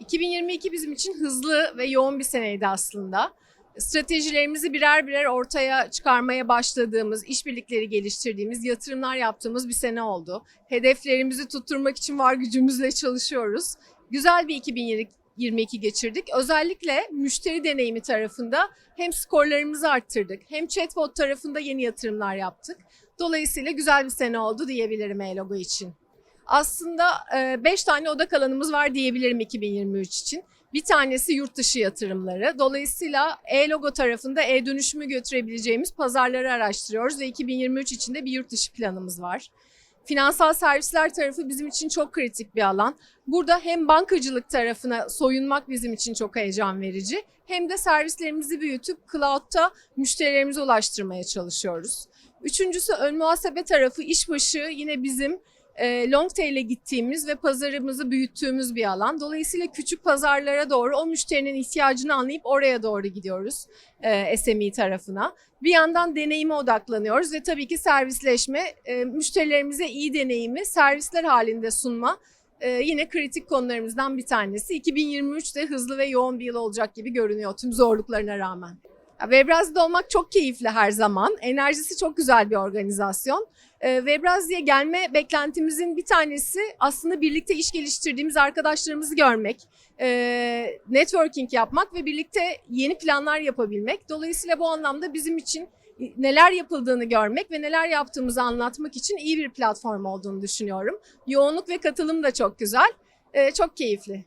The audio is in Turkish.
...2022 bizim için hızlı ve yoğun bir seneydi aslında. Stratejilerimizi birer birer ortaya çıkarmaya başladığımız, işbirlikleri geliştirdiğimiz, yatırımlar yaptığımız bir sene oldu. Hedeflerimizi tutturmak için var gücümüzle çalışıyoruz. Güzel bir 2022 geçirdik. Özellikle müşteri deneyimi tarafında hem skorlarımızı arttırdık, hem chatbot tarafında yeni yatırımlar yaptık. Dolayısıyla güzel bir sene oldu diyebilirim e-logo için. Aslında 5 tane odak alanımız var diyebilirim 2023 için. Bir tanesi yurt dışı yatırımları. Dolayısıyla e-logo tarafında e-dönüşümü götürebileceğimiz pazarları araştırıyoruz ve 2023 için de bir yurt dışı planımız var. Finansal servisler tarafı bizim için çok kritik bir alan. Burada hem bankacılık tarafına soyunmak bizim için çok heyecan verici hem de servislerimizi büyütüp cloud'da müşterilerimize ulaştırmaya çalışıyoruz. Üçüncüsü ön muhasebe tarafı işbaşı yine bizim e, long tail'e gittiğimiz ve pazarımızı büyüttüğümüz bir alan. Dolayısıyla küçük pazarlara doğru o müşterinin ihtiyacını anlayıp oraya doğru gidiyoruz e, SME tarafına. Bir yandan deneyime odaklanıyoruz ve tabii ki servisleşme, e, müşterilerimize iyi deneyimi servisler halinde sunma e, yine kritik konularımızdan bir tanesi. 2023 de hızlı ve yoğun bir yıl olacak gibi görünüyor tüm zorluklarına rağmen. Ya, Webrazi'de olmak çok keyifli her zaman. Enerjisi çok güzel bir organizasyon. Ee, Webrazi'ye gelme beklentimizin bir tanesi aslında birlikte iş geliştirdiğimiz arkadaşlarımızı görmek, e, networking yapmak ve birlikte yeni planlar yapabilmek. Dolayısıyla bu anlamda bizim için neler yapıldığını görmek ve neler yaptığımızı anlatmak için iyi bir platform olduğunu düşünüyorum. Yoğunluk ve katılım da çok güzel, Ee, çok keyifli.